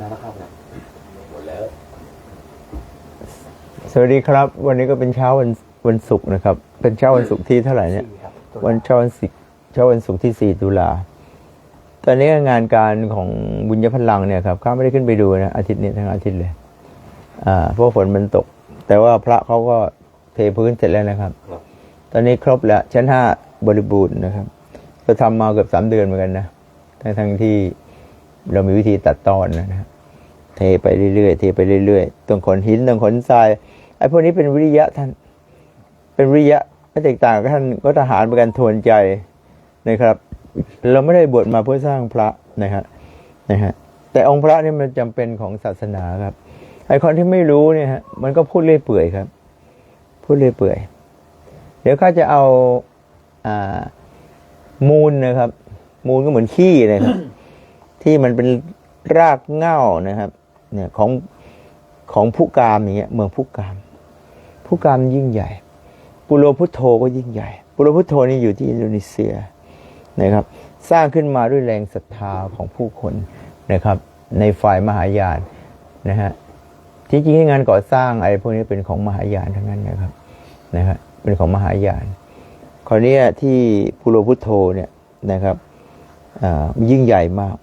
นานแล้วครับหมดแล้ว สวัสดีครับ วันนี้ก็เป็นเช้าวันวันศุกร์นะครับ เป็นเช้าวันศุกร์ที่เท่าไหร่เนี่ย วันเช้าวันศุกร์เช้าวันศุกร์ที่4ตุลาตอนนี้งานการของบุญยพลังเนี่ยครับข้าไม่ได้ขึ้นไปดูนะอาทิตย์นี้ทั้งอาทิตย์เลย อ่าเพราะฝนมันตก แต่ว่าพระเขาก็เทพื้นเสร็จแล้วนะครับ ตอนนี้ครบแล้วชั้นห้าบริบูรณ์นะครับ ก็ทำมาเกือบสามเดือนเหมือนกันนะทั้งทั้งที่ เรามีวิธีตัดตอนนะเทไปเรื่อยๆเทไปเรื่อยๆตรงขนหินตรงขนทรายไอ้พวกนี้เป็นวิริยะท่าน เป็นวิริยะไม่แตกต่างกับท่านก็ทหารเป็นการทวนใจนะครับ เราไม่ได้บวชมาเพื่อสร้างพระนะฮะนะฮะแต่องค์พระนี่มันจำเป็นของศาสนาครับ ไอ้คนที่ไม่รู้เนี่ยฮะมันก็พูดเรื่อยเปื่อยครับ พูดเรื่อยเปื่อย เดี๋ยวข้าจะเอาอ่ามูลนะครับ มูลก็เหมือนขี้นะครับ ที่มันเป็นรากเง้านะครับ เนี่ยของของผู้กามอย่างเงี้ยเมืองผู้กาม ผู้กามยิ่งใหญ่ ปุโรพุทโธก็ยิ่งใหญ่ ปุโรพุทโธนี่อยู่ที่อินโดนีเซียนะครับ สร้างขึ้นมาด้วยแรงศรัทธาของผู้คนนะครับ ในฝ่ายมหายานนะฮะที่จริงงานก่อสร้างไอะไรพวกนี้เป็นของมหายานทั้งนั้นนะครับนะฮะเป็นของมหายานคราวนี้ที่ปุโรพุทโธเนี่ยนะครับอ่ายิ่งใหญ่มาก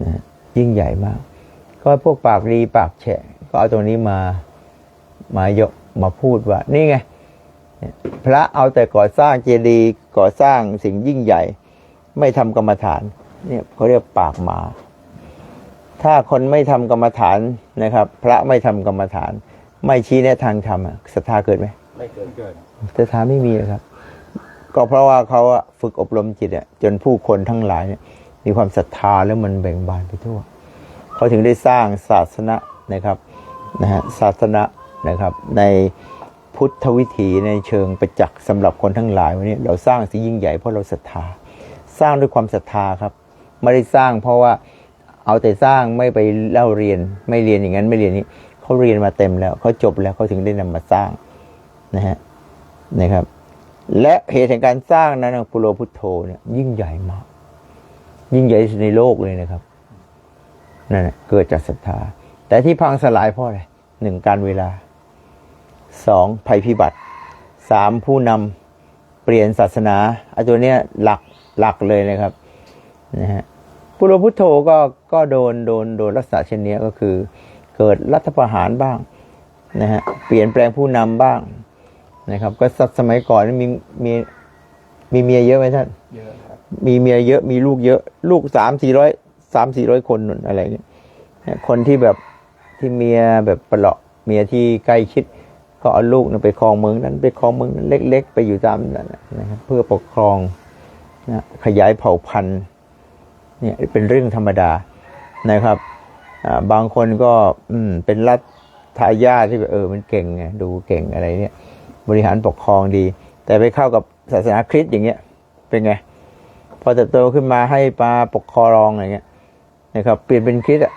นะฮะยิ่งใหญ่มาก ก็พวกปากรีปากแฉะก็เอาตรงนี้มามายกมาพูดว่า นี่ไงเนี่ยพระเอาแต่ก่อสร้างเจดีย์ก่อสร้างสิ่งยิ่งใหญ่ ไม่ทำกรรมฐาน เนี่ยเขาเรียกปากหมา ถ้าคนไม่ทำกรรมฐานนะครับ พระไม่ทำกรรมฐาน ไม่ชี้แนะทางธรรมอะศรัทธาเกิดไหมไม่เกินเกินศรัทธาไม่มีเลยครับ ก็เพราะว่าเขาอะฝึกอบรมจิตอะจนผู้คนทั้งหลายเนี่ย มีความศรัทธาแล้วมันแบ่งบานไปทั่วเขาถึงได้สร้างศาสนานะครับนะฮะศาสนานะครับในพุทธวิถีในเชิงประจักษ์สำหรับคนทั้งหลายวันนี้เราสร้างสิ่งยิ่งใหญ่เพราะเราศรัทธา สร้างด้วยความศรัทธาครับไม่ได้สร้างเพราะว่าเอาแต่สร้างไม่ไปเล่าเรียนไม่เรียนอย่างนั้นไม่เรียนนี้เขาเรียนมาเต็มแล้วเขาจบแล้วเขาถึงได้นำมาสร้างนะฮะนะครับ และเหตุแห่งการสร้างนั้นนะปุโรพุทโธเนี่ยยิ่งใหญ่มาก ยิ่งใหญ่ในโลกเลยนะครับนั่นเกิดจากศรัทธา แต่ที่พังสลายเพราะอะไรหนึ่งการเวลาสองภัยพิบัติสามผู้นำเปลี่ยนศาสนาไอ้ตัวเนี้ยหลักหลักเลยนะครับนะฮะปุโรพุทโธก็ก็โดนโดนโดนลักษณะเช่นนี้ก็คือ เกิดรัฐประหารบ้างนะฮะเปลี่ยนแปลงผู้นำบ้างนะครับ ก็สักสมัยก่อนนี่มีมีมีเมียเยอะไหมท่านเยอะ มีเมียเยอะมีลูกเยอะ ลูกสามสี่ร้อยสามสี่ร้อยคนนอะไรเงี้ยคนที่แบบที่เมียแบบประหลาะเมียที่ใกล้ชิดก็เอาลูกนั้นไปครองเมืองนั้นไปครองเมืองนั้นเล็ก ๆ ไปอยู่ตามนั้นนะครับเพื่อปกครองนะขยายเผ่าพันธุ์เนี่ยเป็นเรื่องธรรมดานะครับบางคนก็อืมเป็นรัฐทายาทที่แบบเออมันเก่งไงดูเก่งอะไรเนี่ย บริหารปกครองดี แต่ไปเข้ากับศาสนาคริสต์อย่างเงี้ยเป็นไง พอเติบโตขึ้นมาให้มาปกครองอะไรเงี้ยนะครับเปลี่ยนเป็นคริสต์อะ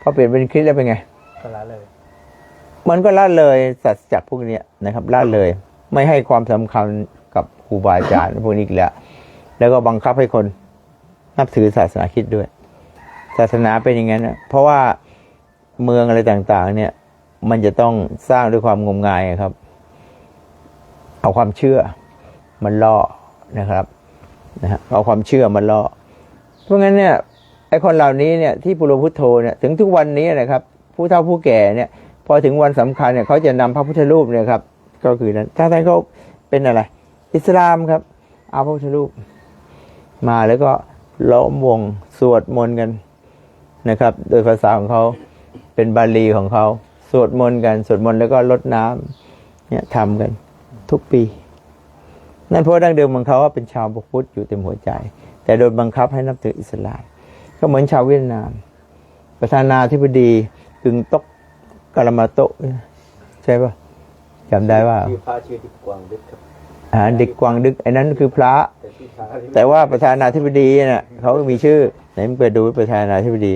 พอเปลี่ยนเป็นคริสต์แล้วเป็นไงก็ละเลย มันก็ละเลยสัจจะพวกเนี้ยนะครับละเลย ไม่ให้ความสำคัญกับครูบาอาจารย์พวกนี้อีกแล้ว แล้วก็บังคับให้คนนับถือศาสนาคริดด้วย ศาสนาเป็นอย่างนั้นนะเพราะว่าเมืองอะไรต่าง ๆ เนี่ย มันจะต้องสร้างด้วยความงมงายครับ เอาความเชื่อมันล่อนะครับ นะฮะเอาความเชื่อมันล่อเพราะงั้นเนี่ยไอ้คนเหล่านี้เนี่ยที่ปุโรพุทโธเนี่ยถึงทุกวันนี้นะครับผู้เฒ่าผู้แก่เนี่ยพอถึงวันสำคัญเนี่ยเขาจะนำพระพุทธรูปเนี่ยครับก็คือนั้นถ้าท่านเขาเป็นอะไร อิสลามครับ เอาพระพุทธรูป มาแล้วก็ล้อมวงสวดมนต์กันนะครับ โดยภาษาของเขาเป็นบาลีของเขาสวดมนต์กันสวดมนต์แล้วก็ลดน้ำเนี่ยทำกันทุกปี นั่นเพราะดั้งเดิมของเขาว่าเป็นชาวพุทธอยู่เต็มหัวใจ แต่โดนบังคับให้นับถืออิสลามก็เหมือนชาวเวียดนาม ประธานาธิบดีกึงตกกาลามาโตะใช่ปะจำได้ว่าชื่อพระชื่อดิกกวางดึกครับอ่าเด็กกวางดึกไอ้นั้นคือพระ แต่ชื่อพระที่แต่ว่าประธานาธิบดีเนี่ยเขาก็มีชื่อไหนมึงไปดูประธานาธิบดี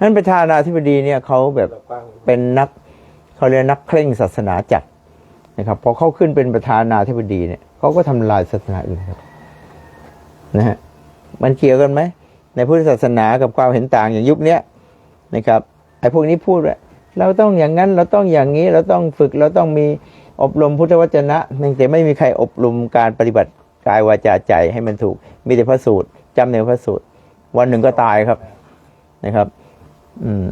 นั้นประธานาธิบดีเนี่ยเขาแบบเราฟังเป็นนักเขาเรียกนักเคร่งศาสนาจัดนะครับพอเขาขึ้นเป็นประธานาธิบดีเนี่ย เขาก็ทำลายศาสนาอื่นครับนะฮะมันเกี่ยวกันไหมในพุทธศาสนากับความเห็นต่างอย่างยุคเนี้ยนะครับไอ้พวกนี้พูดว่าเราต้องอย่างนั้นเราต้องอย่างนี้เราต้องฝึกเราต้องมีอบรมพุทธวจนะแต่ไม่มีใครอบรมการปฏิบัติกายวาจาใจให้มันถูก มีแต่พระสูตรจำในพระสูตร วันหนึ่งก็ตายครับนะครับ อืม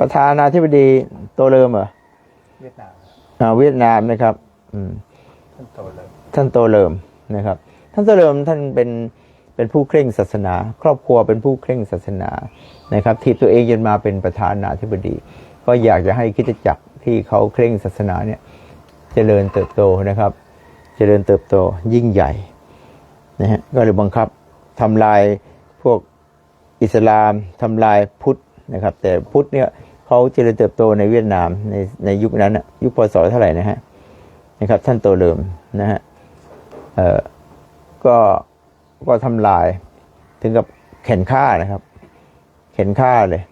ประธานาธิบดีโตเริมเหรอเวียดนามอ่าเวียดนามนะครับ อืมท่านโตเลย ท่านโตเริมนะครับ ท่านโตเริมท่านเป็นเป็นผู้เคร่งศาสนา ครอบครัวเป็นผู้เคร่งศาสนานะครับ ทีบตัวเองจนมาเป็นประธานาธิบดี ก็อยากจะให้คิดจักรที่เขาเคร่งศาสนาเนี่ยเจริญเติบโตนะครับ เจริญเติบโตยิ่งใหญ่นะฮะก็เลยบังคับทำลายพวกอิสลามทำลายพุทธนะครับ แต่พุทธเนี่ยเขาเจริญเติบโตในเวียดนามในในยุคนั้นนะยุคพศเท่าไหร่นะฮะนะครับ ท่านโตเริมนะฮะ เออก็ก็ทำลาย ถึงกับเข็นฆ่านะครับ เข็นฆ่าเลย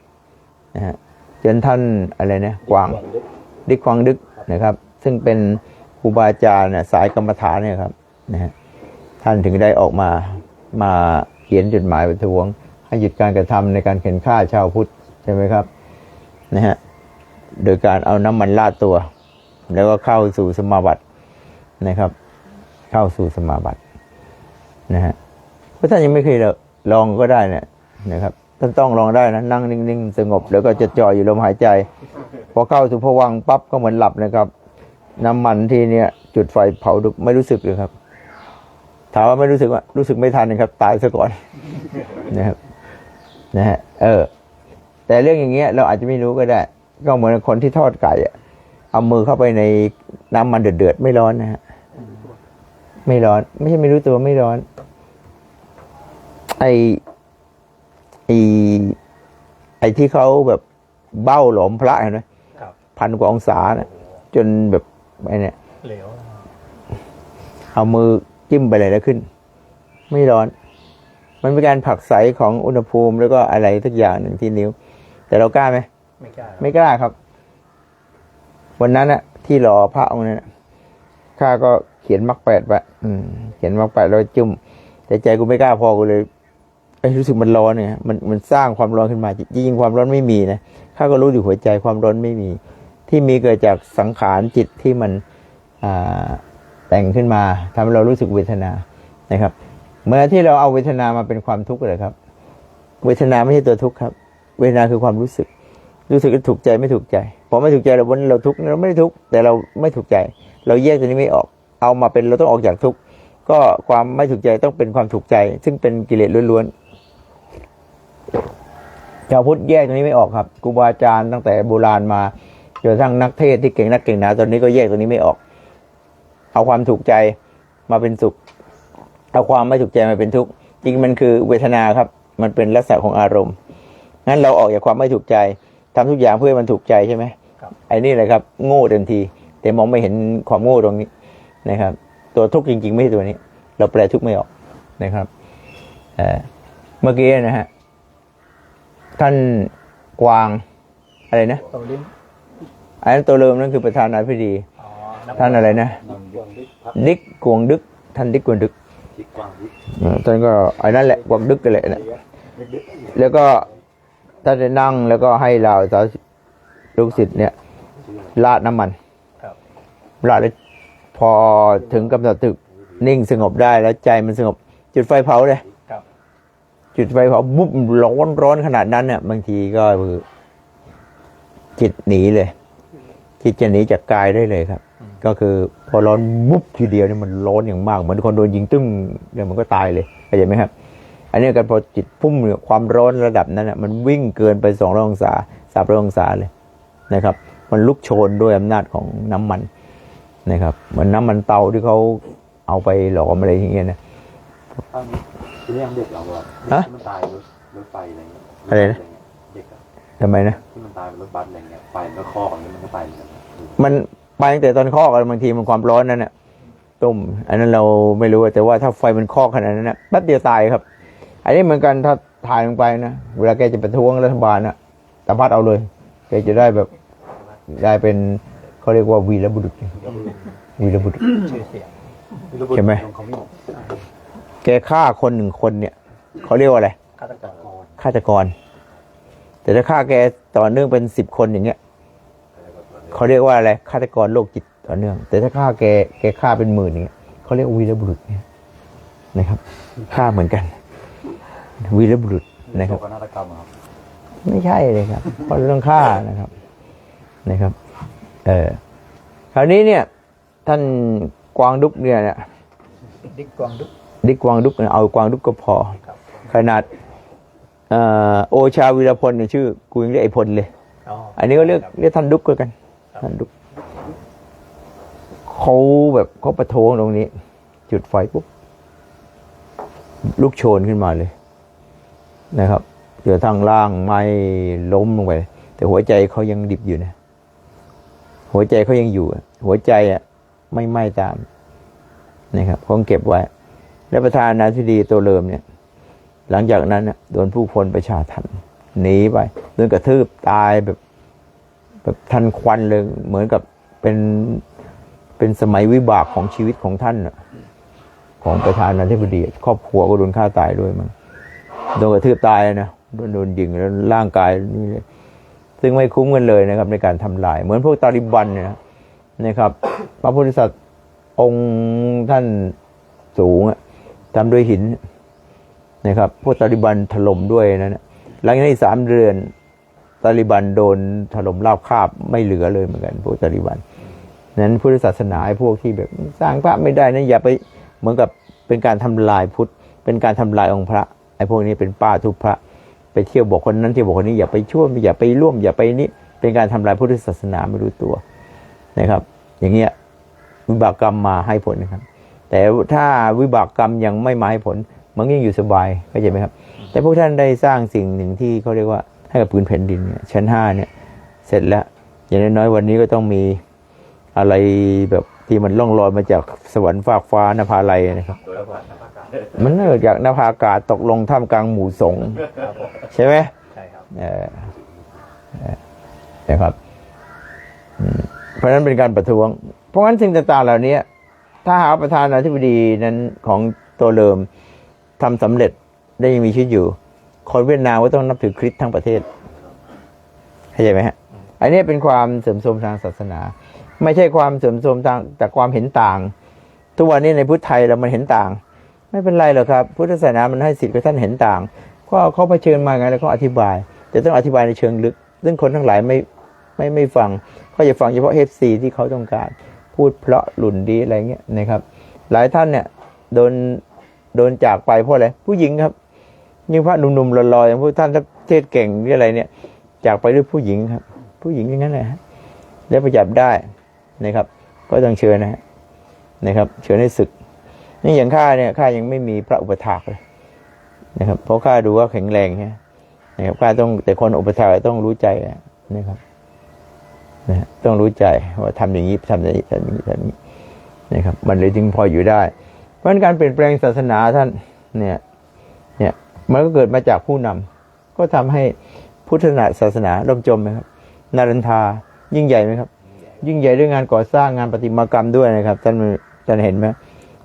นะฮะจนท่านอะไรนะกวางดิกควางดึกนะครับ ซึ่งเป็นครูบาอาจารย์เนี่ยสายกรรมฐานเนี่ยครับนะฮะท่านถึงได้ออกมามาเขียนจดหมายประท้วง ให้หยุดการกระทำในการเข็นฆ่าชาวพุทธใช่ไหมครับนะฮะโดยการเอาน้ำมันลาดตัว แล้วก็เข้าสู่สมาบัตินะครับ เข้าสู่สมาบัตินะฮะเพราะท่านยังไม่เคยลองก็ได้เนี่ยนะครับท่านต้องลองได้นะนั่งนิ่งๆสงบ แล้วก็จะจ่ออยู่ลมหายใจ พอเข้าสู่ผวังปั๊บก็เหมือนหลับนะครับน้ำมันที่เนี่ย จุดไฟเผาดุไม่รู้สึกเลยครับ ถามว่าไม่รู้สึกว่ารู้สึกไม่ทันนะครับ ตายซะก่อนนะครับนะฮะเออ แต่เรื่องอย่างเงี้ย เราอาจจะไม่รู้ก็ได้ ก็เหมือนคนที่ทอดไก่อะเอามือเข้าไปในน้ำมันเดือดๆไม่ร้อนนะฮะ ไม่ร้อน ไม่ใช่ไม่รู้ตัวไม่ร้อน ไอไอไอที่เขาแบบเบ้าหลอมพระเห็นไหมครับพันกว่าองศานะจนแบบไอเนี่ยเหลวเอามือจิ้มไปเลยแล้วขึ้น ไม่ร้อน มันเป็นการผลักไสของอุณหภูมิแล้วก็อะไรทุกอย่างหนึ่งที่นิ้ว แต่เรากล้าไหมไม่กล้าไม่กล้าครับ วันนั้นอะที่รอพระองค์นั้นน่ะข้าก็ เขียนมรรคแปดไว้อืมเขียนมรรคแปดแล้วจุ่ม แต่ใจกูไม่กล้าพอกูเลยเอ้รู้สึกมันร้อนเนี่ยมันมันสร้างความร้อนขึ้นมาจริงๆความร้อนไม่มีนะข้าก็รู้อยู่หัวใจความร้อนไม่มี ที่มีเกิดจากสังขารจิตที่มันแต่งขึ้นมาทำให้เรารู้สึกเวทนานะครับเมื่อที่เราเอาเวทนามาเป็นความทุกข์เลยครับ เวทนาไม่ใช่ตัวทุกข์ครับ เวทนาคือความรู้สึก รู้สึกถูกใจไม่ถูกใจพอไม่ถูกใจเราวันเราทุกข์เราไม่ได้ทุกข์แต่เราไม่ถูกใจ เราแยกตัวนี้ไม่ออก เอามาเป็นเราต้องออกจากทุกข์ก็ความไม่ถูกใจต้องเป็นความถูกใจ ซึ่งเป็นกิเลสล้วนๆชาวพุทธแยกตัวนี้ไม่ออกครับครูบาอาจารย์ตั้งแต่โบราณมาจนกระทั่งนักเทศน์ที่เก่งนักเก่งหนาตอนนี้ก็แยกตัวนี้ไม่ออก เอาความถูกใจมาเป็นสุข เอาความไม่ถูกใจมาเป็นทุกข์จริงมันคือเวทนาครับ มันเป็นลักษณะของอารมณ์งั้นเราออกจากความไม่ถูกใจทำทุกอย่างเพื่อให้มันถูกใจใช่ไหมครับไอ้นี่แหละครับ โง่เต็มที แต่มองไม่เห็นความโง่ตรงนี้ นะครับ ตัวทุกข์จริง ๆ ไม่ใช่ตัวนี้ เราแปลทุกข์ไม่ออกนะครับเอ่อเมื่อกี้นะฮะท่านกวางอะไรนะโตลิ้นอันนั้นตัวเริ่มนั่นคือประธานาธิบดีอ๋อท่านอะไรนะนำกวางดึกพักดิกกวงดึก ท่านดิกกวงดึกจิกกวางดึกเออท่านก็ไอ้นั่นแหละกวงดึกกันแหละนะดึกแล้วก็ท่านได้นั่งแล้วก็ให้เราสาวลูกศิษย์เนี่ยราดน้ำมันครับราดแล้ว พอถึงกำหนดตึกนิ่งสงบได้แล้วใจมันสงบ จุดไฟเผาเลยครับจุดไฟเผาปุ๊บร้อนร้อนขนาดนั้นเนี่ยบางทีก็คือจิตหนีเลย จิตจะหนีจากกายได้เลยครับ ก็คือพอร้อนมุบทีเดียวเนี่ยมันร้อนอย่างมาก เหมือนคนโดนยิงตึ้งเนี่ยมันก็ตายเลยเข้าใจไหมครับ อันนี้กันพอจิตพุ่มเนี่ยความร้อนระดับนั้นน่ะมันวิ่งเกินไปสองร้อยองศาสามร้อยองศาเลยนะครับ มันลุกโชนด้วยอำนาจของน้ำมัน นะครับ เหมือนน้ำมันเตาที่เขาเอาไปหลอมอะไรอย่างเงี้ยนะท่านที่เรียกเด็กเราอะฮะที่มันตายรถรถไฟอะไรเงี้ยอะไรนะเด็กอะทำไมนะที่มันตายบนรถบัสอะไรเงี้ยไฟมันก็คอกอย่างเงี้ยมันก็ไปเหมือนกันนะมันไปตั้งแต่ตอนคอกอะบางทีมันความร้อนนั่นน่ะต้ม อันนั้นเราไม่รู้แต่ว่าถ้าไฟมันคอกขนาดนั้นนะแป๊บเดียวตายครับ อันนี้เหมือนกันถ้าถ่ายลงไปนะเวลาแกจะประท้วงรัฐบาลนะสามารถเอาเลยแกจะได้แบบได้เป็น เขาเรียกว่าวีรบุรุษวีรบุรุษชื่อเสียงใช่ไหมของเขาไม่หมดแแกฆ่าคนหนึ่งคนเนี่ยเขาเรียกว่าอะไรฆาตกรฆาตกร แต่ถ้าฆ่าแกต่อเนื่องเป็นสิบคนอย่างเงี้ยเขาเรียกว่าอะไรฆาตกรโรคจิตต่อเนื่อง แต่ถ้าฆ่าแกแกฆ่าเป็นหมื่นอย่างเงี้ยเขาเรียกวีรบุรุษเนี่ยนะครับฆ่าเหมือนกัน วีรบุรุษนะครับโศกนาฏกรรมอะครับไม่ใช่เลยครับเพราะเรื่องฆ่านะครับนะครับ เออคราวนี้เนี่ย ท่านกวางดุกเนี่ยเนี่ยดิกกวางดุกดิกกวางดุกเนี่ยเอากวางดุกก็พอครับขนาดเอ่อโอชาวีรพลเนี่ยชื่อ กูยังเรียกไอพลเลยอ๋ออันนี้ก็เรียกครับเรียกท่านดุกก็กันครับท่านดุกเขาแบบเขาประท้วงตรงนี้ จุดไฟปุ๊บลุกโชนขึ้นมาเลย นะครับเกือทางล่างไม่ล้มลงไป แต่หัวใจเขายังดิบอยู่นะ หัวใจเขายังอยู่ หัวใจอะไม่ไหม้ตามนะครับเขาเก็บไว้ และประธานาธิบดีตัวเริมเนี่ย หลังจากนั้นโดนผู้คนประชาทันหนีไปโดนกระทืบตายแบบแบบทันควันเลยเหมือนกับเป็นเป็นสมัยวิบากของชีวิตของท่านของประธานาธิบดีครอบครัวก็โดนฆ่าตายด้วยมันโดนกระทืบตายนะโดนโดนยิงแล้วร่างกายนี่เลย ซึ่งไม่คุ้มกันเลยนะครับ ในการทำลาย เหมือนพวกตาลิบันเนี่ยนะครับ พระโพธิสัตว์องค์ท่านสูงอะทำด้วยหินนะครับ พวกตาลิบันถล่มด้วยนะ หลังจากนั้นสามเดือนตาลิบันโดนถล่มราบคาบไม่เหลือเลยเหมือนกัน พวกตาลิบันนั้นพุทธศาสนาไอ้พวกที่แบบสร้างพระไม่ได้นะอย่าไปเหมือนกับเป็นการทำลายพุทธ เป็นการทำลายองค์พระไอ้พวกนี้เป็นป้าทุบพระ ไปเที่ยวบอกคนนั้นเที่ยวบอกคนนี้อย่าไปช่วยอย่าไปร่วม อย่าไปนี่เป็นการทำลายพุทธศาสนาไม่รู้ตัวนะครับ อย่างเงี้ยวิบากกรรมมาให้ผลนะครับ แต่ถ้าวิบากกรรมยังไม่มาให้ผลมันยังอยู่สบายเข้าใจไหมครับ แต่พวกท่านได้สร้างสิ่งหนึ่งที่เขาเรียกว่าให้กับพื้นแผ่นดินเนี่ยชั้นห้าเนี่ยเสร็จแล้ว อย่างน้อยๆวันนี้ก็ต้องมีอะไรแบบที่มันล่องลอยมาจากสวรรค์ฟากฟ้านภาลัยนะครับ โดยผ่านนักอากาศมันเกิดจากนภาอากาศตกลงท่ามกลางหมู่สงฆ์ครับผมใช่ไหมใช่ครับเออเออนะครับอืมเพราะฉะนั้นเป็นการประท้วง เพราะงั้นสิ่งต่างๆเหล่านี้ถ้าหากประธานาธิบดีนั้นของตัวเริมทำสำเร็จได้ยังมีชีวิตอยู่ คนเวียดนามก็ต้องนับถือคริสต์ทั้งประเทศเข้าใจไหมฮะอันนี้เป็นความเสริมโทรมทางศาสนา ไม่ใช่ความเสริมโทรมทางแต่ความเห็นต่าง ทุกวันนี้ในพุทธไทยเรามันเห็นต่าง ไม่เป็นไรหรอกครับ พุทธศาสนามันให้สิทธิ์กับท่านเห็นต่างก็เขาเผชิญมาไงแล้วก็อธิบาย แต่ต้องอธิบายในเชิงลึก ซึ่งคนทั้งหลายไม่ไม่ไม่ฟังเขาจะฟังเฉพาะเอฟซีที่เขาต้องการ พูดเพราะหลุนดีอะไรเงี้ยนะครับ หลายท่านเนี่ยโดนโดนจากไปเพราะอะไรผู้หญิงครับยิ่งพระหนุ่มๆลอยๆอย่างพวกท่านเทศเก่งหรืออะไรเนี่ย จากไปด้วยผู้หญิงครับ ผู้หญิงอย่างนั้นนะฮะแล้วประจับได้นะครับ ก็ต้องเชิญนะฮะนะครับ เชิญให้ศึก นี่อย่างข้าเนี่ยข้ายังไม่มีพระอุปถากเลยนะครับ เพราะข้าดูว่าแข็งแรงใช่ไหมนะครับข้าต้องแต่คนอุปถากต้องรู้ใจนะครับนะฮะต้องรู้ใจว่าทำอย่างนี้ทำอย่างนี้ทำอย่างนี้ทำอย่างนี้นะครับ มันเลยจึงพออยู่ได้ เพราะการเปลี่ยนแปลงศาสนาท่านเนี่ยเนี่ยมันก็เกิดมาจากผู้นำก็ทำให้พุทธศาสนาล่มจมไหมครับนารันทายิ่งใหญ่ไหมครับ ยิ่งใหญ่ด้วยงานก่อสร้างงานประติมากรรมด้วยนะครับท่านท่านเห็นไหม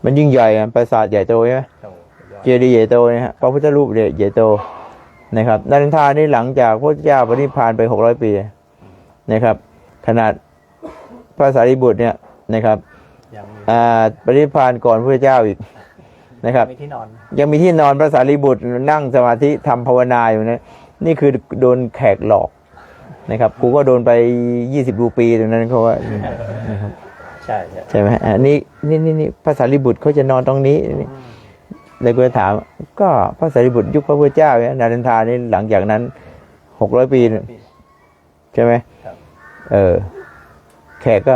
มันยิ่งใหญ่อะปราสาทใหญ่โตใช่ไหมโอ้ยอดเจดีย์ใหญ่โตนะฮะพระพุทธรูปเนี่ยใหญ่โตนะครับนารันทานี่หลังจากพระเจ้าปฏิพานไปหกร้อยปีนะครับ ขนาดพระสารีบุตรเนี่ยนะครับยังมีอ่าปฏิพานก่อนพระเจ้าอีกนะครับมีที่นอนยังมีที่นอนพระสารีบุตรนั่งสมาธิทำภาวนาอยู่นะนี่คือโดนแขกหลอกนะครับกูก็โดนไปยี่สิบรูปีตรงนั้นเขาว่านะครับใช่ใช่ใช่ไหมอ่านี่นี่นี่นี่พระสารีบุตรเขาจะนอนตรงนี้นี่เลยก็ถาม ก็พระสารีบุตรยุคพระพุทธเจ้าเนี่ยนารันทานี่หลังจากนั้นหกร้อยปีน่ะใช่ไหมครับเออ แขกก็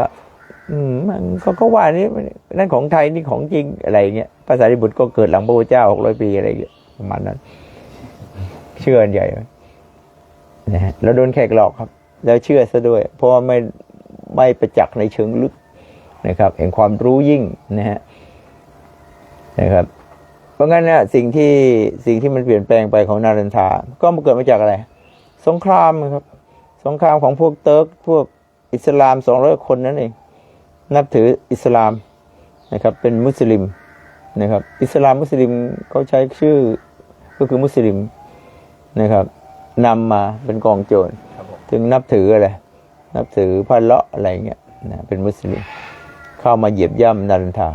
อืมมันก็ก็ว่านี่นั่นของไทยนี่ของจริงอะไรเงี้ยพระสารีบุตรก็เกิดหลังพระพุทธเจ้าหกร้อยปีอะไรเงี้ยประมาณนั้น เชื่อกันใหญ่ไหมนะฮะแล้วโดนแขกหลอกครับ แล้วเชื่อซะด้วย เพราะว่าไม่ไม่ประจักษ์ในเชิงลึก นะครับเห็นความรู้ยิ่งนะฮะนะครับ เพราะงั้นเนี่ยสิ่งที่สิ่งที่มันเปลี่ยนแปลงไปของนารันทา ก็มาเกิดมาจากอะไร สงครามครับ สงครามของพวกเติร์กพวกอิสลามสองร้อยคนนั่นเองนับถืออิสลามนะครับ เป็นมุสลิมนะครับ อิสลามมุสลิมเขาใช้ชื่อก็คือมุสลิมนะครับนำมาเป็นกองโจรครับผมถึงนับถืออะไรนับถือพระเลาะอะไรเงี้ยนะเป็นมุสลิม เข้ามาเหยียบย่ำนารันทา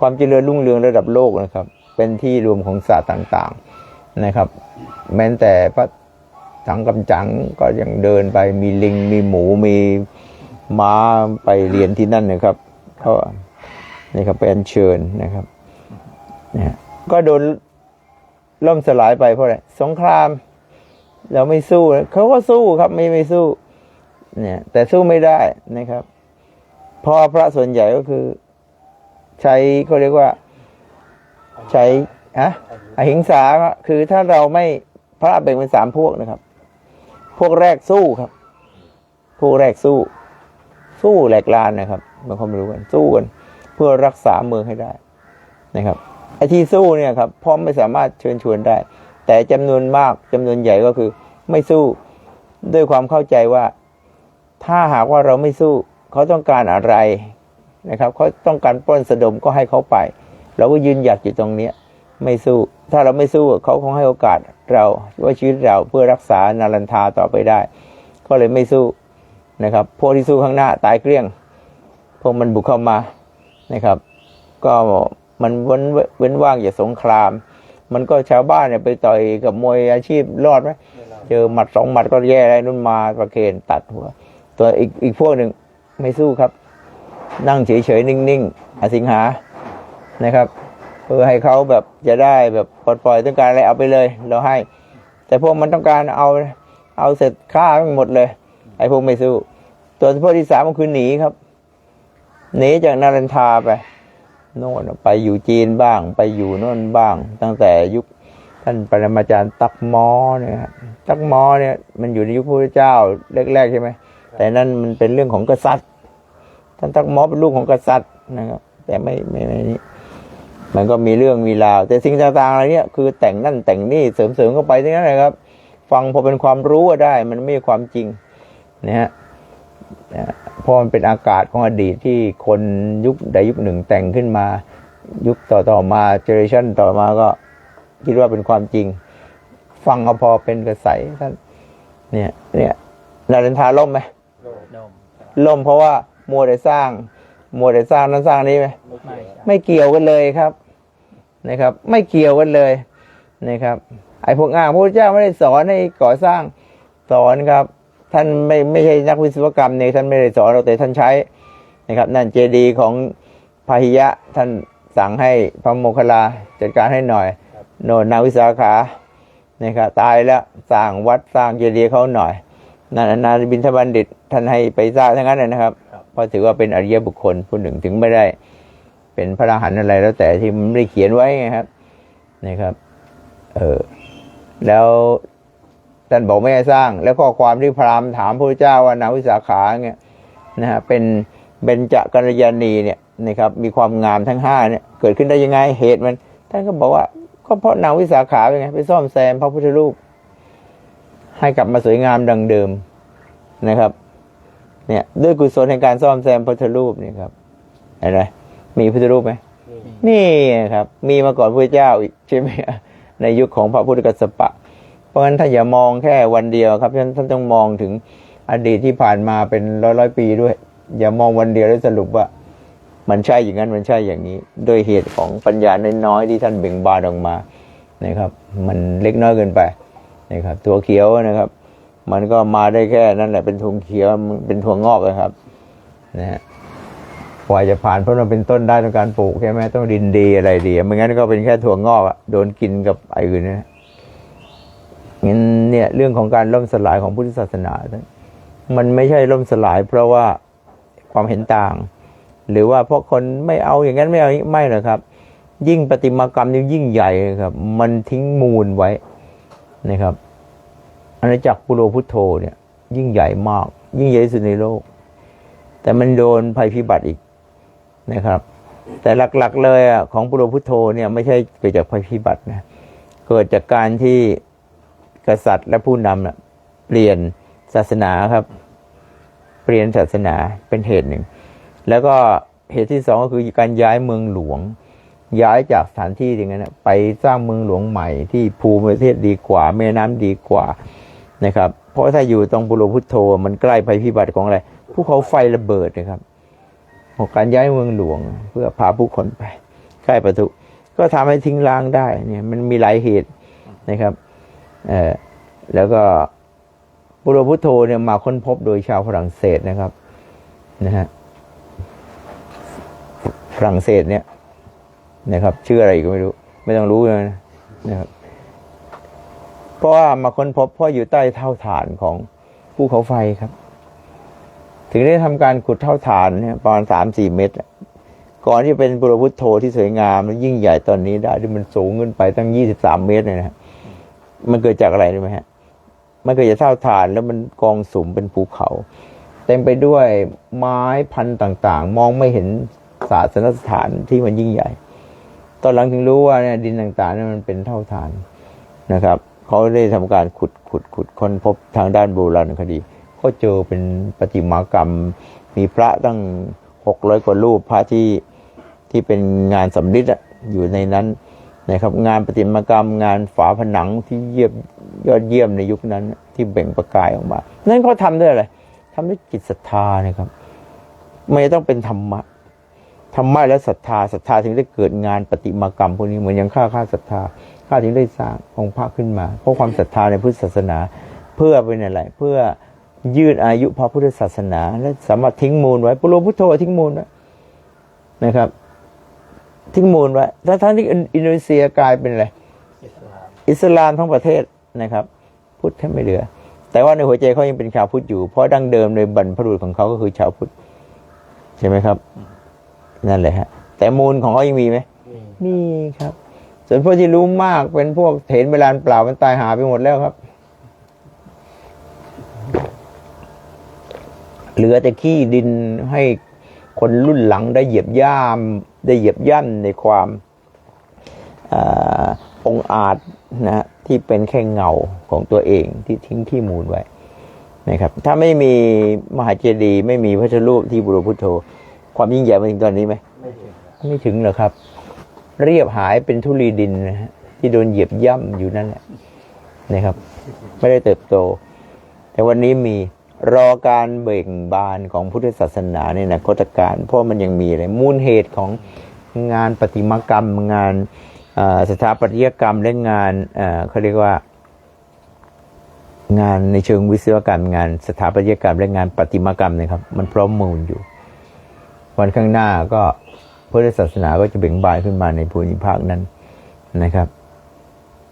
ความเจริญรุ่งเรืองระดับโลกนะครับ เป็นที่รวมของศาสตร์ต่างๆนะครับ แม้แต่พระสังกำจังก็ยังเดินไปมีลิงมีหมูมีม้าไปเรียนที่นั่นนะครับเขานี่ครับไปอัญเชิญนะครับเนี่ยก็โดนล่มสลายไปเพราะอะไรสงคราม เราไม่สู้เขาก็สู้ครับไม่ไม่สู้ เนี่ย แต่สู้ไม่ได้นะครับ ราะพระส่วนใหญ่ก็คือ ใช้เขาเรียกว่า ใช้อะอหิงสาคือถ้าเราไม่พระแบ่งเป็นสามพวกนะครับ พวกแรกสู้ครับ พวกแรกสู้ สู้แหลกลานนะครับบางคนไม่รู้กันสู้กัน เพื่อรักษาเมืองให้ได้นะครับไอ้ที่สู้เนี่ยครับพร้อมไม่สามารถเชิญชวนได้ แต่จำนวนมากจำนวนใหญ่ก็คือ ไม่สู้ด้วยความเข้าใจว่า ถ้าหากว่าเราไม่สู้ เขาต้องการอะไรนะครับเขาต้องการปล้นสะดมก็ให้เขาไป เราก็ยืนหยัดอยู่ตรงเนี้ยไม่สู้ ถ้าเราไม่สู้เขาคงให้โอกาสเราว่าชีวิตเราเพื่อรักษานารันทาต่อไปได้ ก็เลยไม่สู้นะครับพวกที่สู้ข้างหน้าตายเกลี้ยงพวกมันบุกเข้ามานะครับ ก็มันเว้นเว้นว่างจาสงคราม มันก็ชาวบ้านเนี่ยไปต่อยกับมวยอาชีพรอดไหมเจอหมัดสองหมัดก็แย่อะไรนุ่นมาประเคนตัดหัว ตัวอีกอีกพวกหนึ่ง ไม่สู้ครับ นั่งเฉยๆ นิ่งๆอสิงหานะครับ เพื่อให้เขาแบบจะได้แบบปลดปล่อยต้องการอะไรเอาไปเลย เราให้ แต่พวกมันต้องการเอาเอาเสร็จฆ่าทั้งหมดเลย ไอ้พวกไม่สู้ ตัวพวกที่สามก็คือหนีครับหนีจากนารันทาไปโน่นไปอยู่จีนบ้าง ไปอยู่โน่นบ้าง ตั้งแต่ยุคท่านปรมาจารย์ตักมอเนี่ยตักมอเนี่ย มันอยู่ในยุคพระเจ้าแรกๆใช่ไหมแต่นั่นมันเป็นเรื่องของกษัตริย์ ท่านตักหมอเป็นลูกของกษัตริย์นะครับ แต่ไม่ไม่ไม่นี่มันก็มีเรื่องมีราว แต่สิ่งต่างๆอะไรเนี่ยคือแต่งนั่นแต่งนี่เสริมๆเข้าไปทั้งนั้นเลยครับ ฟังพอเป็นความรู้ก็ได้ มันไม่ใช่ความจริงนะฮะนะเพราะมันเป็นอากาศของอดีตที่คนยุคใดยุคหนึ่งแต่งขึ้นมา ยุคต่อต่อๆมาเจเนอเรชันต่อมาก็คิดว่าเป็นความจริง ฟังก็พอเป็นกระแสท่านเนี่ยเนี่ยนาเรนทาล่มไหมโดมล่มเพราะว่า มัวแต่สร้าง มัวแต่สร้างนั้นสร้างนี้ไหมไม่ไม่เกี่ยวกันเลยครับนะครับ ไม่เกี่ยวกันเลยนะครับ ไอ้พวกอ้างพระพุทธเจ้าไม่ได้สอนให้ก่อสร้างสอนครับ ท่านไม่ไม่ใช่นักวิศวกรรมเนี่ยท่านไม่ได้สอนเราแต่ท่านใช้นะครับ นั่นเจดีย์ของพาหิยะท่านสั่งให้พระโมคคัลลาจัดการให้หน่อยโนนนาวิสาขานะครับตายแล้วสร้างวัดสร้างเจดีย์เขาหน่อยนั่นอนาถบินทบัณฑิตท่านให้ไปสร้างทั้งนั้นเลยนะครับเพ ราะถือว่าเป็นอริยบุคคลผู้หนึ่งถึงไม่ได้เป็นพระอรหันต์อะไรแล้วแต่ที่มันไม่ได้เขียนไว้ไงครับนะครับ เออแล้วท่านบอกไม่ให้สร้าง แล้วข้อความที่พราหมณ์ถามพระเจ้าว่านาวิสาขาเนี่ยนะฮะเป็นเบญจกัลยาณีเนี่ยนะครับมีความงามทั้งห้าเนี่ยเกิดขึ้นได้ยังไงเหตุมันท่านก็บอกว่าก็เพราะนางวิสาขาเป็นไงไปซ่อมแซมพระพุทธรูป ให้กลับมาสวยงามดังเดิมนะครับ เนี่ยด้วยกุศลแห่งการซ่อมแซมพระพุทธรูปเนี่ยครับอะไรมีพุทธรูปไหมนี่ครับ มีมาก่อนพระเจ้าอีกใช่ไหมในยุคของพระพุทธกัสสปะ เพราะฉะนั้นถ้าอย่ามองแค่วันเดียวครับท่านท่านต้องมองถึงอดีตที่ผ่านมาเป็นร้อยร้อยปีด้วย อย่ามองวันเดียวแล้วสรุปว่า มันใช่อย่างนั้นมันใช่อย่างนี้ โดยเหตุของปัญญาน้อยๆที่ท่านเบ่งบานออกมานะครับ มันเล็กน้อยเกินไปนะครับ ตัวเขียวนะครับ มันก็มาได้แค่นั้นแหละเป็นทุงเขียวมันเป็นถั่วงอกนะครับนะฮะกว่าจะผ่านเพราะมันเป็นต้นได้ต้องการปลูกใช่ไหมต้องดินดีอะไรดีไม่งั้นก็เป็นแค่ถั่วงอกอะโดนกินกับไอ้อื่นนะงั้นเนี่ยเรื่องของการล่มสลายของพุทธศาสนา มันไม่ใช่ล่มสลาย เพราะว่าความเห็นต่าง หรือว่าเพราะคนไม่เอาอย่างนั้นไม่เอาไม่หรอกครับ ยิ่งประติมากรรมนี่ยิ่งใหญ่ครับ มันทิ้งมูลไว้นะครับ อาณาจักรปุโรพุทโธเนี่ย ยิ่งใหญ่มาก ยิ่งใหญ่สุดในโลก แต่มันโดนภัยพิบัติอีกนะครับ แต่หลักๆเลยอะของปุโรพุทโธเนี่ยไม่ใช่เกิดจากภัยพิบัตินะเกิดจากการที่กษัตริย์และผู้นำน่ะเปลี่ยนศาสนาครับ เปลี่ยนศาสนาเป็นเหตุหนึ่ง แล้วก็เหตุที่สองก็คือการย้ายเมืองหลวง ย้ายจากสถานที่อย่างนั้นไปสร้างเมืองหลวงใหม่ที่ภูมิประเทศดีกว่าแม่น้ำดีกว่า นะครับ เพราะถ้าอยู่ตรงบุโรพุทโธมันใกล้ภัยพิบัติของอะไรภูเขาไฟระเบิดนะครับของการย้ายเมืองหลวง เพื่อพาผู้คนไป ใกล้ประตูก็ทำให้ทิ้งร้างได้เนี่ยมันมีหลายเหตุนะครับเออแล้วก็บุโรพุทโธเนี่ยมาค้นพบโดยชาวฝรั่งเศสนะครับนะฮะฝรั่งเศสเนี่ยนะครับชื่ออะไรก็ไม่รู้ ไม่ต้องรู้เลยนะครับ เพราะว่ามาค้นพบเพราะอยู่ใต้เท่าฐานของภูเขาไฟครับ ถึงได้ทำการขุดเท่าฐานเนี่ยประมาณสามสี่เมตร ก่อนที่เป็นบุรพุทโธที่สวยงามและยิ่งใหญ่ตอนนี้ได้ที่มันสูงขึ้นไปตั้งยี่สิบสามเมตรเนี่ยนะมันเกิดจากอะไรรู้ไหมฮะ มันเกิดจากเท่าฐานแล้วมันกองสุมเป็นภูเขา เต็มไปด้วยไม้พันธุ์ต่าง ๆ มองไม่เห็นศาสนสถานที่มันยิ่งใหญ่ ตอนหลังถึงรู้ว่าเนี่ยดินต่างๆเนี่ยมันเป็นเท่าฐานนะครับ เขาได้ทำการขุดขุดขุดค้นพบทางด้านโบราณคดี ก็เจอเป็นประติมากรรม มีพระตั้งหกร้อยกว่ารูปพระที่ที่เป็นงานสำริดอะอยู่ในนั้นนะครับ งานประติมากรรมงานฝาผนังที่เยี่ยมยอดเยี่ยมในยุคนั้นที่เบ่งประกายออกมา นั่นเขาทำด้วยอะไรทำด้วยจิตศรัทธานะครับไม่ต้องเป็นธรรมะธรรมะและศรัทธาศรัทธาถึงได้เกิดงานประติมากรรมพวกนี้เหมือนอย่างข้าข้าศรัทธา ข้าถึงได้สร้างองค์พระขึ้นมา เพราะความศรัทธาในพุทธศาสนา เพื่อเป็นอะไรเพื่อยืดอายุพระพุทธศาสนา และสามารถทิ้งมูลไว้ปุโรพุทโธทิ้งมูลไว้นะครับ ทิ้งมูลไว้ถ้าทั้งที่อินโดนีเซียกลายเป็นอะไรอิสลามอิสลามทั้งประเทศนะครับ พุทธแทบไม่เหลือ แต่ว่าในหัวใจเขายังเป็นชาวพุทธอยู่ เพราะดั้งเดิมในบรรพบุรุษของเขาก็คือชาวพุทธใช่ไหมครับ นั่นแหละฮะ แต่มูลของเขายังมีไหมมีครับ ส่วนพวกที่รู้มากเป็นพวกเถนเวลาเปล่ามันตายหาไปหมดแล้วครับ เหลือแต่ขี้ดินให้คนรุ่นหลังได้เหยียบย่ามได้เหยียบย่ำในความอองอาจนะที่เป็นแค่เงาของตัวเองที่ทิ้งที่มูลไว้นะครับ ถ้าไม่มีมหาเจดีย์ไม่มีพระพุทธรูปที่บุรพุทโธ ความยิ่งใหญ่มาถึงตอนนี้ไหมไม่ถึงไม่ถึงหรอครับ เรียบหายเป็นทุลีดินนะฮะที่โดนเหยียบย่ำอยู่นั่นแหละนะครับ ไม่ได้เติบโต แต่วันนี้มีรอการเบ่งบานของพุทธศาสนาในอนาคตการ เพราะมันยังมีอะไรมูลเหตุของงานประติมากรรม งานสถาปัตยกรรมและงานเขาเรียกว่า งานในเชิงวิศวกรรม งานสถาปัตยกรรมและงานประติมากรรมนะครับ มันพร้อมมูลอยู่ วันข้างหน้าก็ พุทธศาสนาก็จะเบ่งบานขึ้นมาในภูมิภาคนั้นนะครับ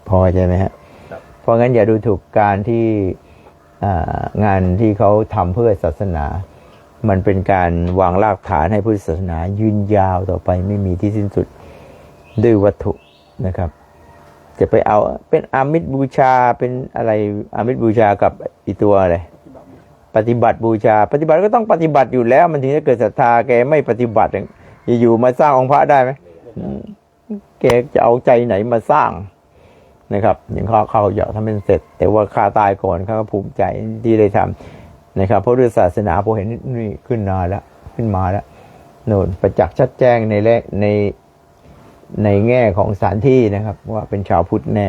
พอใจไหมฮะเพราะงั้นอย่าดูถูกการที่อ่างานที่เขาทำเพื่อศาสนา มันเป็นการวางรากฐานให้พุทธศาสนายืนยาวต่อไปไม่มีที่สิ้นสุดด้วยวัตถุนะครับ จะไปเอาเป็นอามิตบูชาเป็นอะไรอามิตบูชากับอีตัวอะไรปฏิบัติบูชา ปฏิบัติก็ต้องปฏิบัติอยู่แล้ว มันถึงจะเกิดศรัทธาแกไม่ปฏิบัติ อยู่ๆมาสร้างองค์พระได้ไหมแกจะเอาใจไหนมาสร้างนะครับอย่างเขาเขาอยากทำเป็นเสร็จ แต่ว่าข้าตายก่อนเขาก็ภูมิใจที่ได้ทำนะครับ เพราะด้วยศาสนาพอเห็นนี่ขึ้นมาแล้วขึ้นมาแล้วโน่นประจักษ์ชัดแจ้งในแรกในในแง่ของสถานที่นะครับ ว่าเป็นชาวพุทธแน่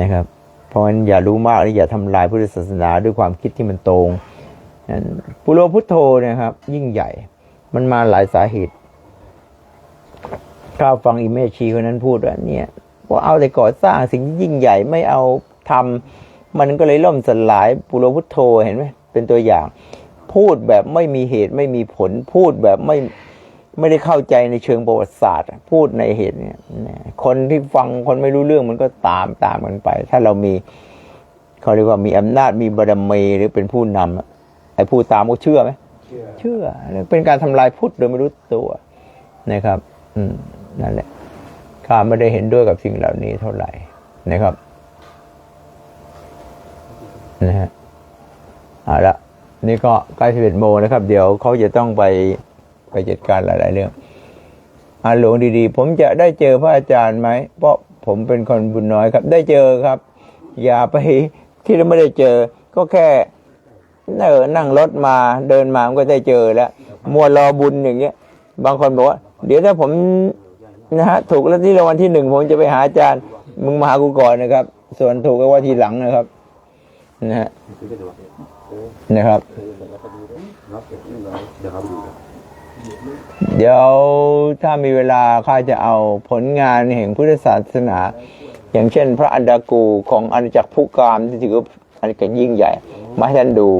นะครับ เพราะฉะนั้นอย่ารู้มากและอย่าทำลายพุทธศาสนาด้วยความคิดที่มันตรงปุโรพุทโธนะครับ ยิ่งใหญ่มันมาหลายสาเหตุ ข้าฟังอิเมชีคนนั้นพูดว่าเนี่ยว่าเอาแต่ก่อสร้างสิ่งที่ยิ่งใหญ่ไม่เอาทำมันก็เลยล่มสลายปุโรพุทโธเห็นไหมเป็นตัวอย่าง พูดแบบไม่มีเหตุไม่มีผล พูดแบบไม่ไม่ได้เข้าใจในเชิงประวัติศาสตร์ พูดในเหตุเนี่ยนะคนที่ฟังคนไม่รู้เรื่องมันก็ตามตามกันไป ถ้าเรามีเขาเรียกว่ามีอำนาจมีบารมีหรือเป็นผู้นำอะไอ้ผู้ตามก็เชื่อไหมเชื่อเชื่อเป็นการทำลายพุทธโดยไม่รู้ตัวนะครับ อืม นั่นแหละข้าไม่ได้เห็นด้วยกับสิ่งเหล่านี้เท่าไหร่นะครับนะฮะเอาละนี่ก็ใกล้สิบเอ็ดโมงนะครับ เดี๋ยวเขาจะต้องไปไปจัดการหลาย ๆ เรื่องอาหลวงดีๆ ผมจะได้เจอพระอาจารย์ไหม เพราะผมเป็นคนบุญน้อยครับ ได้เจอครับ อย่าไปที่เราไม่ได้เจอ ก็แค่เออนั่งรถมาเดินมามันก็ได้เจอแล้ว มัวรอบุญอย่างเงี้ย บางคนบอกว่า เดี๋ยวถ้าผม นะฮะถูกแล้วที่รางวัลที่หนึ่งผมจะไปหาอาจารย์ มึงมาหากูก่อนนะครับ ส่วนถูกก็ว่าทีหลังนะครับ นะฮะนะครับเดี๋ยวถ้ามีเวลาข้าจะเอาผลงานแห่งพุทธศาสนา อย่างเช่น พระอันดากูของอาณาจักรผู้กามที่ถือว่าอาณาจักรยิ่งใหญ่ มาให้ท่านดู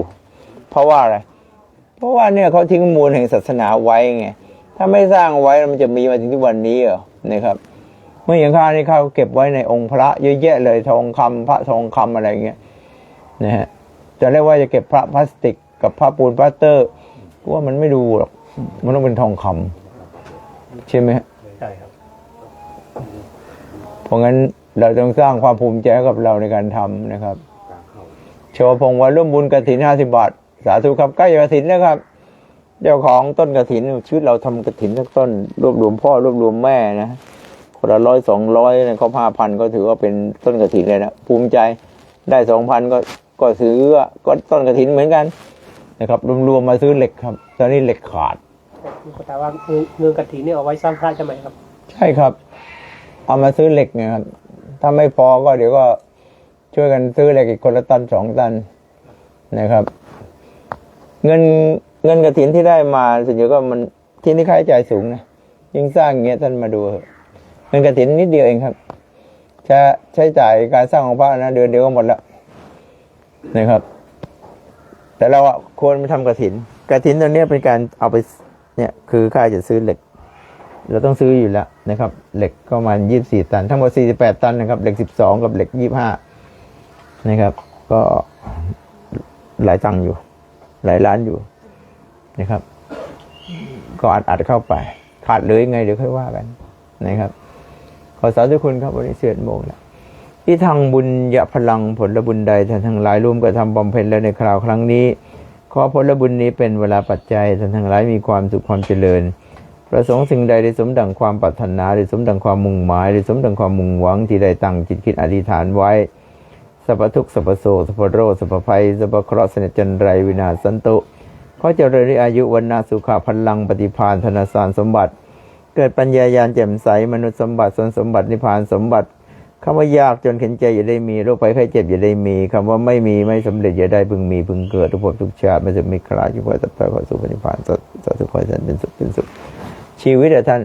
เพราะว่าอะไร เพราะว่าเนี่ยเขาทิ้งมูลแห่งศาสนาไว้ไง ถ้าไม่สร้างไว้มันจะมีมาถึงทุกวันนี้เหรอนะครับเมื่ออย่างข้านี่เขาเก็บไว้ในองค์พระเยอะแยะเลยทองคำพระทองคำอะไรอย่างเงี้ยนะฮะจะเรียกว่าจะเก็บพระพลาสติก กับพระปูนพลาสเตอร์กูว่ามันไม่ดูหรอกมันต้องเป็นทองคำใช่ไหมฮะใช่ครับเพราะงั้นเราต้องสร้างความภูมิใจให้กับเราในการทำนะครับกลางเข้าโชว์พงวันร่วมบุญกระถินห้าสิบาท สาธุครับใกล้กระถินแล้วครับ เจ้าของต้นกระถินชีวิตเราทำกระถินสักต้น รวบรวมพ่อรวบรวมแม่นะคนละร้อยสองร้อยเขาห้าพันก็ถือว่าเป็นต้นกระถินเลยนะภูมิใจได้สองพันก็ก็ซื้อก็ต้นกระถินเหมือนกันนะครับรวมๆมาซื้อเหล็กครับ ตอนนี้เหล็กขาดคุณตาว่าเงินเงินกะทินี่เอาไว้สร้างพระใช่ไหมครับ ใช่ครับ เอามาซื้อเหล็กไงครับถ้าไม่พอก็เดี๋ยวก็ช่วยกันซื้อเหล็กอีกคนละตันสองตันนะครับ เงิน เงินกระถินที่ได้มาส่วนใหญ่ก็มันที่นี่ค่าใช้จ่ายสูงนะยิ่งสร้างอย่างเงี้ยท่านมาดูเงินกระถินนิดเดียวเองครับจะใช้จ่ายการสร้างของพระนะเดือนเดียวก็หมดแล้วนะครับ แต่เราอะควรมาทำกระถินกระถินตัวเนี้ยเป็นการเอาไปเนี่ยคือค่าจะซื้อเหล็ก เราต้องซื้ออยู่แล้วนะครับ เหล็กก็มาณยี่สี่ตัน ทั้งหมดสี่สิบแปดตันนะครับ เหล็กสิบสองกับเหล็กยี่ห้านะครับ ก็หลายตังค์อยู่ หลายล้านอยู่ นะครับ ก็อัดอัดเข้าไป ขาดเลยงไงเดี๋ยวค่อยว่ากันนะครับ ขอสาธุคุณครับวันนี้เสียดโมงแล้วที่ทางบุญยะพลังผลบุญใดท่านทั้งหลายร่วมกระทำบำเพ็ญแล้วในคราวครั้งนี้ ขอผลบุญนี้เป็นเวลาปัจจัยท่านทั้งหลายมีความสุขความเจริญประสงค์สิ่งใดได้สมดังความปรารถนาได้สมดังความมุ่งหมายได้สมดังความมุ่งหวังที่ได้ตั้งจิตคิดอธิษฐานไว้สัพพทุกสัพพโสสัพพโรสัพพภัยสัพพเคราะห์เสนจันไรวินาสันตุ ขอเจริญในอายุวันนาสุขะพลังปฏิภาณธนสารสมบัติ เกิดปัญญายาณแจ่มใสมนุษย์สมบัติสนสมบัตินิพานสมบัติคำว่ายากจนเข็นใจอย่าได้มีโรคภัยไข้เจ็บอย่าได้มีคำว่าไม่มีไม่สำเร็จอย่าได้พึงมีพึงเกิดทุกภพทุกชาติไม่จะมีคลายจุกไว้ตัดไปขอสู่พนิพพานสาธุขอให้ท่านเป็นสุขเป็นสุข ชีวิตอะท่าน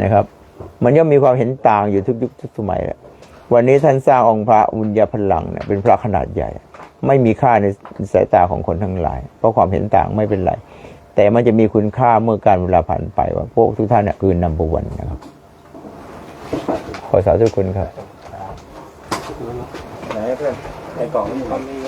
นะครับ มันย่อมมีความเห็นต่างอยู่ทุกยุคทุกสมัยแหละวันนี้ท่านสร้างองค์พระอุญญาพลังเนี่ยเป็นพระขนาดใหญ่ ไม่มีค่าในสายตาของคนทั้งหลาย เพราะความเห็นต่างไม่เป็นไร แต่มันจะมีคุณค่าเมื่อการเวลาผ่านไปว่าพวกทุกท่านเนี่ยคือนัมเบอร์วันนะครับ ขอสาธุคุณครับไหนเพื่อนในกล่องนี่มี